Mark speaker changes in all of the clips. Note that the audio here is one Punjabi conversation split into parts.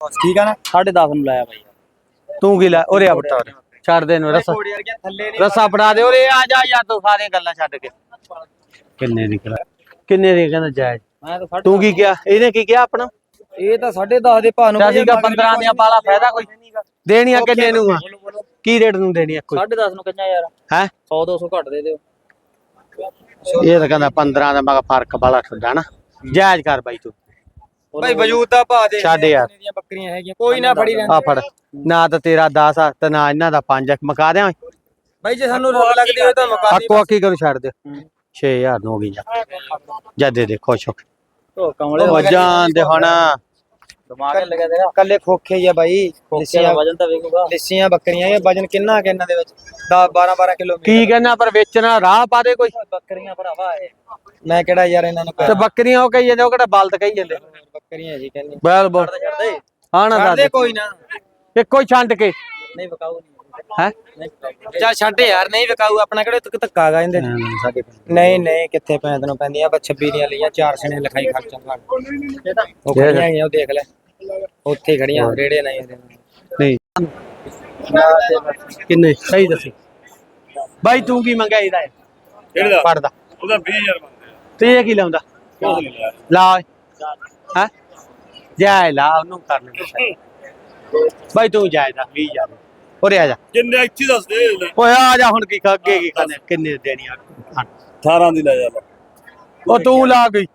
Speaker 1: ਠੀਕ ਆ ਨਾ?
Speaker 2: 10.5 ਨੂੰ ਲਾਇਆ ਬਾਈ।
Speaker 3: ਤੂੰ ਕੀ ਲੈ? ਉਰੇ ਆ ਬਟਾ ਉਰੇ ਛੱਡ ਦੇ ਨੂੰ ਰਸਾ
Speaker 1: ਥੱਲੇ
Speaker 3: ਰਸਾ ਫੜਾ ਦੇ ਉਰੇ ਆ ਜਾ ਯਾਰ ਤੂੰ ਸਾਰੀਆਂ ਗੱਲਾਂ ਛੱਡ ਕੇ। ਕਿੰਨੇ ਦੀ ਕਰਾ ਕਿੰਨੇ ਦੀ ਕਹਿੰਦਾ ਜਾਇਜ਼?
Speaker 2: ਮੈਂ ਤਾਂ
Speaker 3: ਤੂੰ ਕੀ ਕਿਹਾ? ਇਹਨੇ ਕੀ ਕਿਹਾ ਆਪਣਾ?
Speaker 1: ਇਹ ਤਾਂ 10.5 ਦੇ ਭਾਅ ਨੂੰ
Speaker 3: ਤਾਂ ਸੀਗਾ 15 ਦੀਆਂ ਪਾਲਾ ਫਾਇਦਾ ਕੋਈ? ਦੇਣੀਆਂ ਕਿੰਨੇ ਨੂੰ ਆ? ਕੀ ਰੇਟ ਨੂੰ ਦੇਣੀਆਂ ਕੋਈ?
Speaker 2: 10.5 ਨੂੰ ਕਿੰਨਾ ਯਾਰ?
Speaker 3: ਹੈ?
Speaker 2: 100 200 ਘੱਟ ਦੇ ਦਿਓ।
Speaker 3: ਇਹ ਤਾਂ ਕਹਿੰਦਾ 15 ਦਾ ਮਗਾ ਫ਼ਰਕ ਬਾਲਾ ਠੁੱਡਾ ਨਾ। ਜਾਇਜ਼ ਕਰ ਬਾਈ ਤੂੰ।
Speaker 1: ਭਾਈ ਵਜੂਦ ਦਾ ਭਾਅ ਦੇ
Speaker 3: ਛੱਡ ਯਾਰ।
Speaker 1: ਦੀਆਂ ਬੱਕਰੀਆਂ ਹੈਗੀਆਂ ਕੋਈ ਨਾ ਫੜੀ
Speaker 3: ਆ ਫੜ। ਨਾ ਤਾਂ ਤੇਰਾ 10 ਆ ਤੇ ਨਾ ਇਹਨਾਂ ਦਾ 5 ਮਕਾ ਦਿਆਂ
Speaker 1: ਭਾਈ ਜੇ ਸਾਨੂੰ ਰੋਕ ਲੱਗਦੀ ਹੋਏ ਤਾਂ ਮੁਕਾ
Speaker 3: ਅੱਕੋ ਅੱਕੀ ਕਰੂ ਛੱਡ ਦੇ। 6000 ਨੂੰ ਹੋ ਗਈ ਜਾ। ਜਾ ਦੇ ਦੇ ਖੁਸ਼ ਹੋ
Speaker 2: ਉਹ ਕਮਲੇ
Speaker 3: ਉਹ ਦੇ ਹੁਣ।
Speaker 2: ਦਿਮਾਗ ਲੱਗਿਆ ਤੇਰਾ।
Speaker 1: ਕੱਲੇ ਖੋਖੇ ਹੀ ਆ ਬਾਈ
Speaker 2: ਕੋਕਿਆ ਦਾ ਵਜਨ ਤਾਂ ਵੇਖੂਗਾ।
Speaker 1: ਲਿੱਸੀਆਂ ਬੱਕਰੀਆਂ ਇਹ ਵਜਨ ਕਿੰਨਾ ਕਿ ਇਹਨਾਂ ਦੇ ਵਿੱਚ? 10 12 12 ਕਿਲੋ
Speaker 3: ਕੀ ਕਹਿਣਾ ਪਰ ਵੇਚਣਾ ਰਾਹ ਪਾ ਦੇ ਕੋਈ।
Speaker 2: ਬੱਕਰੀਆਂ ਭਰਾਵਾ ਇਹ।
Speaker 1: ਮੈਂ ਕਿਹੜਾ ਯਾਰ ਇਹਨਾਂ ਨੂੰ
Speaker 3: ਤੇ ਬੱਕਰੀਆਂ ਉਹ ਕਹੀ ਜਾਂਦੇ ਉਹ ਕਿਹੜਾ ਬਲਦ ਕਹੀ ਜਾਂਦੇ?
Speaker 1: ਬੱਕਰੀਆਂ ਜੀ ਕਹਿੰਦੇ।
Speaker 3: ਬੈਲ ਬੋਲ
Speaker 2: ਛੱਡ ਦੇ
Speaker 3: ਹਾਂ ਨਾ
Speaker 1: ਕੋਈ ਨਾ।
Speaker 3: ਇੱਕੋ ਹੀ ਛੰਡ ਕੇ।
Speaker 2: ਨਹੀਂ ਵਕਾਊ ਨਹੀਂ।
Speaker 3: ਹੈ।
Speaker 1: ਚੱਲ ਛੱਡ ਯਾਰ ਨਹੀਂ ਵਿਕਾਊ ਆਪਣਾ ਕਿਹੜੇ ਤੱਕ ਧੱਕਾ ਗਾ ਇਹਦੇ
Speaker 3: ਸਾਡੇ
Speaker 1: ਨਹੀਂ ਨਹੀਂ ਕਿੱਥੇ ਪੈਂ ਤੈਨੂੰ ਪੈਂਦੀਆਂ ਬਸ 26 ਦੀਆਂ ਲਈਆਂ ਚਾਰ ਸਣੇ ਲਿਖਾਈ ਖਰਚਾ
Speaker 2: ਤਾਂ
Speaker 1: ਉਹ ਖੜੀਆਂ ਉਹ ਦੇਖ ਲੈ। ਉੱਥੇ ਖੜੀਆਂ ਰੇੜੇ ਨਹੀਂ ਇਹਦੇ
Speaker 3: ਨਹੀਂ। ਕਿੰਨੇ? ਸਹੀ ਦੱਸੀ। ਬਾਈ ਤੂੰ ਕੀ ਮੰਗਿਆ ਇਹਦਾ
Speaker 4: ਕਿਹੜੇ ਦਾ?
Speaker 3: ਪੜਦਾ
Speaker 4: ਉਹਦਾ 20000 ਮੰਗਦੇ
Speaker 3: ਤੇ ਇਹ ਕੀ ਲਾਉਂਦਾ? ਲਾ। ਹੈ? ਜਾਇ ਲਾ ਉਹਨੂੰ ਕਰ ਲੈ ਬਾਈ ਤੂੰ ਜਾਇਦਾ 20000 ਉਰੇ ਆ ਜਾ।
Speaker 4: ਕਿੰਨੇ ਇੱਥੇ ਦੱਸ ਦੇ।
Speaker 3: ਓਏ ਆ ਜਾ ਹੁਣ ਕੀ ਖਾਗੇ ਕੀ ਖਾਣੇ ਕਿੰਨੇ ਦੇਣੀ ਆ
Speaker 4: 18 ਦੀ ਲੈ ਜਾ ਲੈ।
Speaker 3: ਉਹ ਤੂੰ ਲਾ ਗਈ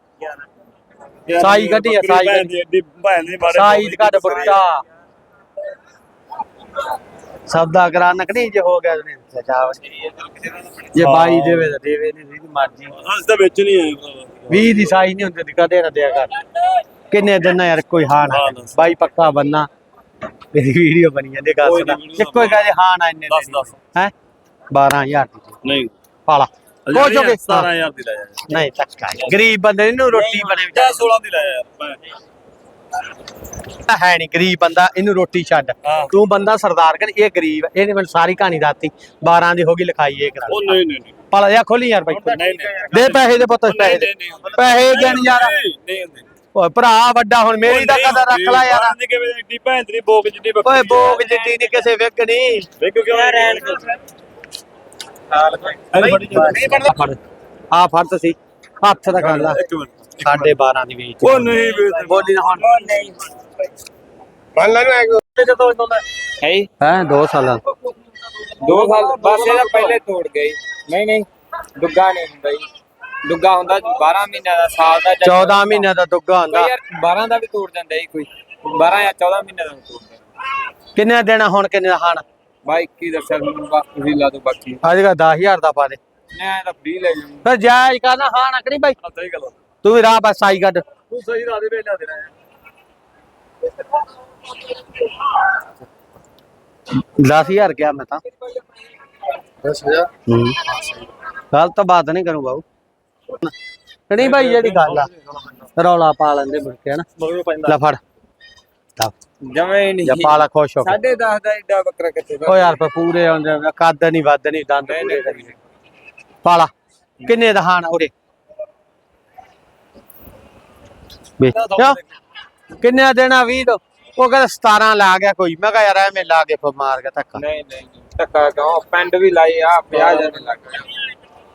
Speaker 3: ਸਾਈ ਕੱਢੀ ਆ, ਸਾਈ ਸਾਈਜ਼ ਕੱਢ। ਬੱਟਾ ਸਬਦਾ ਕਰਾ ਨਕਣੀ ਜੇ ਹੋ ਗਿਆ ਤੇ ਸਚਾਵ ਜੇ ਬਾਈ ਦੇਵੇ ਤਾਂ ਦੇਵੇ ਨਹੀਂ ਦੀ ਮਰਜ਼ੀ।
Speaker 4: ਅਸ ਤਾਂ ਵਿੱਚ ਨਹੀਂ ਆਏ ਭਰਾਵਾ।
Speaker 3: 20 ਦੀ ਸਾਈ ਨਹੀਂ ਹੁੰਦੀ ਕਦੇ ਨਾ ਦਿਆ ਕਰ। ਕਿੰਨੇ ਦਿਨ ਯਾਰ ਕੋਈ ਹਾਂ ਨਾ
Speaker 4: ਹਾਂ
Speaker 3: ਕਰੇ।
Speaker 4: ਦੱਸ।
Speaker 3: ਬਾਈ ਪੱਕਾ ਬੰਨਾ। ਮੇਰੀ ਵੀਡੀਓ ਬਣੀ ਜਾਂਦੀ
Speaker 4: ਕੋਈ ਨੀ,
Speaker 3: ਇੱਕੋ ਹੀ ਕਹਦੇ ਹਾਂ ਨਾ ਇੰਨੇ
Speaker 4: ਦੱਸ, ਦੱਸ।
Speaker 3: ਹੈ? 12000 ਦੀ
Speaker 4: ਨਹੀਂ।
Speaker 3: ਪਾਲਾ ਕੋਚ ਹੋ ਗਏ
Speaker 4: 17000 ਦੀ ਲੈ ਜਾ।
Speaker 3: ਨਹੀਂ ਧੱਕਾ ਗਰੀਬ ਬੰਦੇ ਨੂੰ ਰੋਟੀ ਬਣੇ
Speaker 4: ਜਾਂ 16 ਦੀ ਲੈ ਜਾ ਭੈਣ।
Speaker 3: ਹੈ ਨਹੀਂ ਗਰੀਬ ਬੰਦਾ ਇਹਨੂੰ ਰੋਟੀ ਛੱਡ।
Speaker 4: ਹਾਂ।
Speaker 3: ਤੂੰ ਬੰਦਾ ਸਰਦਾਰ ਕਰ ਇਹ ਗਰੀਬ ਹੈ। ਇਹਨੇ ਮੈਨੂੰ ਸਾਰੀ ਕਹਾਣੀ ਦੱਸਤੀ। 12 ਦੀ ਹੋ ਗਈ ਲਿਖਾਈ ਇਹ ਕਰਾ।
Speaker 4: ਉਹ ਨਹੀਂ ਨਹੀਂ ਨਹੀਂ।
Speaker 3: ਪਾਲਾ ਜਾ ਖੋਲੀ ਯਾਰ ਬਾਈ।
Speaker 4: ਨਹੀਂ ਨਹੀਂ।
Speaker 3: ਦੇ ਪੈਸੇ ਦੇ ਪੁੱਤ ਪੈਸੇ ਦੇ।
Speaker 4: ਨਹੀਂ, ਨਹੀਂ।
Speaker 3: ਪੈਸੇ ਗਿਣ ਯਾਰ।
Speaker 4: ਨਹੀਂ ਨਹੀਂ ਹੁੰਦੇ
Speaker 3: ਓਏ ਭਰਾ ਵੱਡਾ ਹੁਣ ਮੇਰੀ ਦਾ ਕਦਾ ਰੱਖ ਲੈ ਯਾਰ।
Speaker 4: ਦੀ ਕਿਵੇਂ ਐਡੀ ਭੈਣ ਦੀ ਬੋਕ ਜਿੱਡੀ ਬੱਕਰੀ
Speaker 3: ਓਏ ਬੋਗ ਜਿੱਡੀ ਨਹੀਂ ਕਿਸੇ ਵੇਖਣੀ
Speaker 4: ਵੇਖੋ ਕਿਉਂ ਰਹਿਣ ਨਹੀਂ?
Speaker 3: ਆ ਫੜ। ਆ ਫੜ ਤੁਸੀਂ। ਹੱਥ ਦਾ ਕਰ ਲਾ। ਸਾਢੇ 12 ਦੀ ਵੇਚ।
Speaker 4: ਉਹ ਨਹੀਂ ਵੇਚਦੇ।
Speaker 3: ਬੋਲੀ ਨਾ ਹੁਣ।
Speaker 2: ਨਹੀਂ
Speaker 3: ਹੈ? 2 ਸਾਲਾਂ।
Speaker 1: ਦੋ ਸਾਲ ਬਸ ਇਹਦਾ ਪਹਿਲੇ ਤੋੜ ਗਈ। ਨਹੀਂ ਨਹੀਂ ਦੁੱਗਾ ਨਹੀਂ ਹੁੰਦਾ ਜੀ। ਦੁੱਗਾ ਹੁੰਦਾ 12 ਮਹੀਨਿਆਂ ਦਾ ਸਾਲ ਦਾ ਜਾਂ
Speaker 3: 14 ਮਹੀਨਿਆਂ ਦਾ ਦੁੱਗਾ
Speaker 1: ਕੋਈ
Speaker 3: ਹੁੰਦਾ
Speaker 1: ਯਾਰ 12 ਦਾ ਵੀ ਤੋੜ ਜਾਂਦਾ ਜੀ ਕੋਈ। 12 ਜਾਂ 14 ਮਹੀਨਿਆਂ ਦਾ ਵੀ ਤੋੜ ਜਾਂਦਾ
Speaker 3: ਕਿੰਨੇ ਦੇਣਾ ਹੁਣ ਕਿੰਨੇ ਦਾ ਖਾਣ
Speaker 1: ਬਾਈ ਕੀ ਦੱਸਿਆ ਤੁਹਾਨੂੰ ਬਸ ਤੁਸੀਂ ਲਾ ਦੋ ਬਾਕੀ।
Speaker 3: ਅੱਜ ਕਾ 10000 ਦਾ ਪਾ ਦੇ।
Speaker 1: ਮੈਂ ਤਾਂ ਫ੍ਰੀ ਲੈ ਜਾਊਂ
Speaker 3: ਫਿਰ ਜਾਇਜ਼ ਕਰਨਾ ਹਾਂ ਨਕਣੀ ਬਾਈ?
Speaker 4: ਸਹੀ ਗੱਲ ਆ।
Speaker 3: ਤੂੰ ਵੀ ਰਾਹ ਬਸ ਸਾਈ ਕੱਢ।
Speaker 4: ਤੂੰ ਸਹੀ ਰਾਹ ਦੇ ਵੇਲਾ ਦੇਣਾ ਹੈ
Speaker 3: 10000 ਗਿਆ ਮੈਂ ਤਾਂ।
Speaker 4: 10000
Speaker 3: ਹੂੰ। ਗਲਤ ਬਾਤ ਨਹੀਂ ਕਰੂੰ ਬਾਬੂ ਨਹੀਂ ਭਾਈ ਜਿਹੜੀ ਗੱਲ ਆ। ਰੌਲਾ ਪਾ ਲੈਂਦੇ ਮੁੜ ਕੇ ਹਨਾ।
Speaker 4: ਮਗਰੋਂ ਪੈਂਦਾ।
Speaker 3: ਲੈ ਫੜ। ਤਾਂ
Speaker 1: ਜਮੇ ਨਹੀਂ।
Speaker 3: ਜਾਂ ਪਾਲਾ ਖੁਸ਼ ਹੋ।
Speaker 1: ਸਾਢੇ 10 ਦਾ ਏਡਾ ਬੱਕਰਾ ਕਿੱਥੇ
Speaker 3: ਓ ਯਾਰ ਪਰ ਪੂਰੇ ਆਉਂਦੇ ਕੱਦ ਨਹੀਂ ਵੱਧ ਨਹੀਂ ਦੰਦ ਪੂਰੇ ਕਰੀ ਪਾਲਾ ਕਿੰਨੇ ਦਾ ਹਾਣ ਉਰੇ? ਕਿੰਨੇ ਦੇਣਾ 20 ਦੋ ਉਹ ਕਹਿੰਦਾ 17 ਲਾ ਗਿਆ ਕੋਈ। ਮੈਂ ਕਿਹਾ ਯਾਰ ਐਵੇਂ ਲਾ ਕੇ ਫਿਰ ਮਾਰ ਗਿਆ ਧੱਕਾ।
Speaker 1: ਨਹੀਂ ਨਹੀਂ ਧੱਕਾ ਕਿਉਂ? ਪਿੰਡ ਵੀ ਲਾਈ ਆ 50 ਜਣੇ ਲੱਗ ਗਏ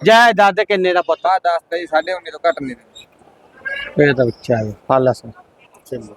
Speaker 3: ਜੈ ਜਾਇਦਾਦ ਕਿੰਨੇ ਦਾ ਪੁੱਤ?
Speaker 1: ਆ 10 ਤੇ 19 ਤੋਂ ਘੱਟ ਨਹੀਂ
Speaker 3: ਇਹ ਤਾਂ ਬੱਚਾ ਹੈ ਫਾਲਾ ਸਿੰਘ ਚਲੋ